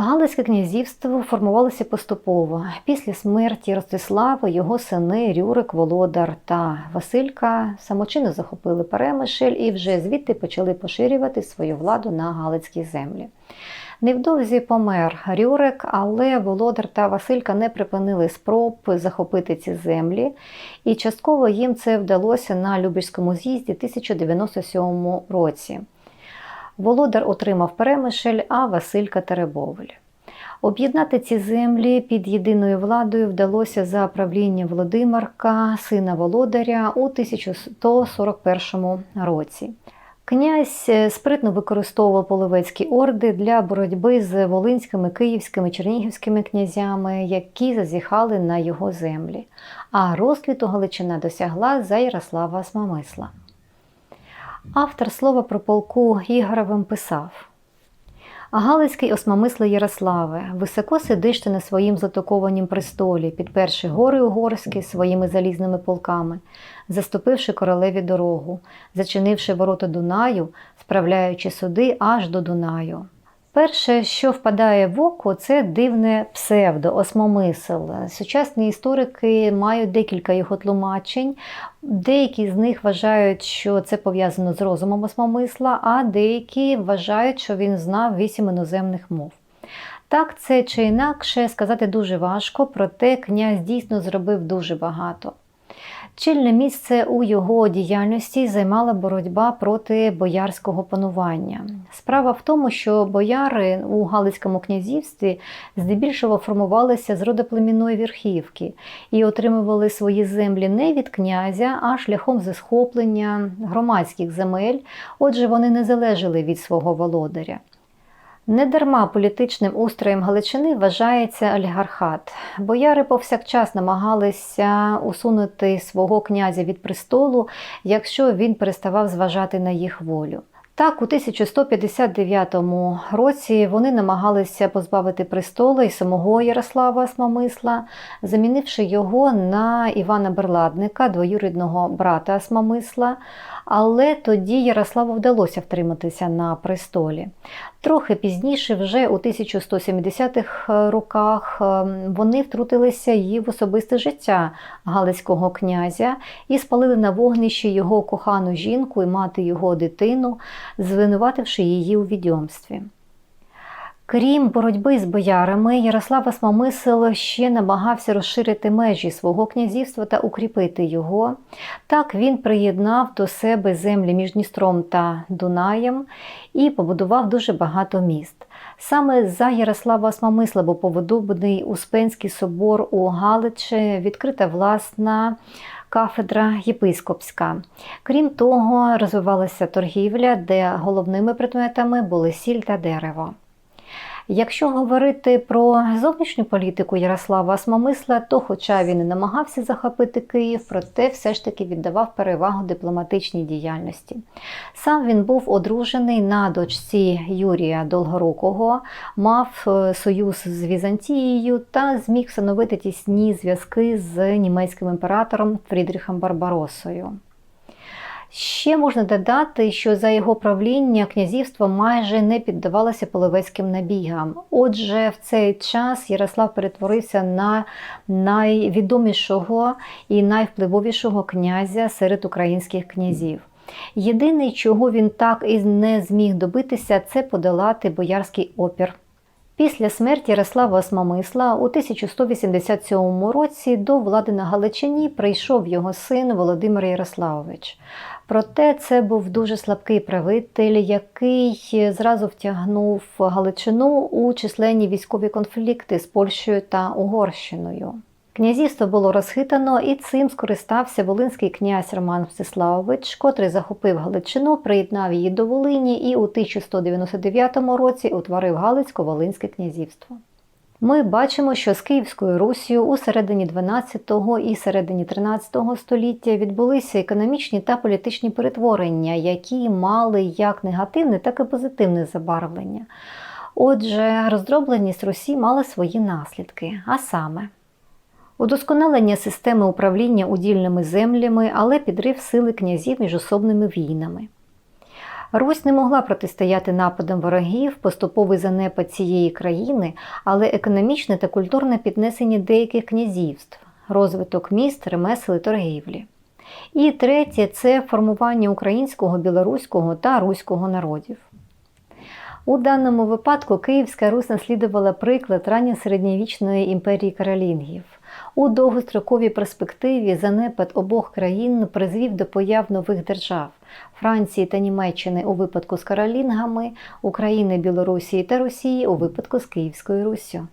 Галицьке князівство формувалося поступово. Після смерті Ростислава його сини Рюрик, Володар та Василька самочинно захопили Перемишль і вже звідти почали поширювати свою владу на Галицькі землі. Невдовзі помер Рюрик, але Володар та Василька не припинили спроб захопити ці землі, і частково їм це вдалося на Любірському з'їзді 1097 році. Володар отримав Перемишль, а Василька Теребовль. Об'єднати ці землі під єдиною владою вдалося за правління Володимирка, сина Володаря, у 1141 році. Князь спритно використовував половецькі орди для боротьби з волинськими, київськими, чернігівськими князями, які зазіхали на його землі. А розквіту Галичина досягла за Ярослава Смамисла. Автор слова про полку Ігоровим писав: Галицький осмомисли Ярославе, високо сидиш ти на своїм затокованім престолі, підперши гори угорські своїми залізними полками, заступивши королеві дорогу, зачинивши ворота Дунаю, справляючи суди аж до Дунаю. Перше, що впадає в око, це дивне псевдо, осмомисел. Сучасні історики мають декілька його тлумачень. Деякі з них вважають, що це пов'язано з розумом осмомисла, а деякі вважають, що він знав вісім іноземних мов. Так, це чи інакше сказати дуже важко, проте князь дійсно зробив дуже багато. Чільне місце у його діяльності займала боротьба проти боярського панування. Справа в тому, що бояри у Галицькому князівстві здебільшого формувалися з родоплемінної верхівки і отримували свої землі не від князя, а шляхом захоплення громадських земель, отже, вони не залежали від свого володаря. Недарма політичним устроєм Галичини вважається олігархат. Бояри повсякчас намагалися усунути свого князя від престолу, якщо він переставав зважати на їх волю. Так, у 1159 році вони намагалися позбавити престолу і самого Ярослава Асмамисла, замінивши його на Івана Берладника, двоюрідного брата Асмамисла. Але тоді Ярославу вдалося втриматися на престолі. Трохи пізніше, вже у 1170-х роках, вони втрутилися і в особисте життя Галицького князя і спалили на вогнищі його кохану жінку і мати його дитину, звинувативши її у відьомстві. Крім боротьби з боярами, Ярослав Осмомисл ще намагався розширити межі свого князівства та укріпити його. Так він приєднав до себе землі між Дністром та Дунаєм і побудував дуже багато міст. Саме за Ярослава Осмомисла був побудований Успенський собор у Галичі, відкрита власна. Кафедра єпископська. Крім того, розвивалася торгівля, де головними предметами були сіль та дерево. Якщо говорити про зовнішню політику Ярослава Осмомисла, то, хоча він і намагався захопити Київ, проте все ж таки віддавав перевагу дипломатичній діяльності. Сам він був одружений на дочці Юрія Долгорукого, мав е, союз з Візантією та зміг встановити тісні зв'язки з німецьким імператором Фрідріхом Барбаросою. Ще можна додати, що за його правління князівство майже не піддавалося половецьким набігам. Отже, в цей час Ярослав перетворився на найвідомішого і найвпливовішого князя серед українських князів. Єдине, чого він так і не зміг добитися, це подолати боярський опір. Після смерті Ярослава Осмомисла у 1187 році до влади на Галичині прийшов його син Володимир Ярославович. Проте це був дуже слабкий правитель, який зразу втягнув Галичину у численні військові конфлікти з Польщею та Угорщиною. Князівство було розхитано, і цим скористався волинський князь Роман Мстиславович, котрий захопив Галичину, приєднав її до Волині і у 1199 році утворив Галицько-Волинське князівство. Ми бачимо, що з Київською Русію у середині 12 і середині 13 століття відбулися економічні та політичні перетворення, які мали як негативне, так і позитивне забарвлення. Отже, роздробленість Русі мала свої наслідки, а саме удосконалення системи управління удільними землями, але підрив сили князів між особними війнами. Русь не могла протистояти нападам ворогів, поступовий занепад цієї країни, але економічне та культурне піднесення деяких князівств, розвиток міст, ремесел і торгівлі. І третє це формування українського, білоруського та руського народів. У даному випадку Київська Русь наслідувала приклад ранньосередньовічної імперії каролінгів. У довгостроковій перспективі занепад обох країн призвів до появ нових держав Франції та Німеччини у випадку з каролінгами, України, Білорусі та Росії у випадку з Київською Руссю.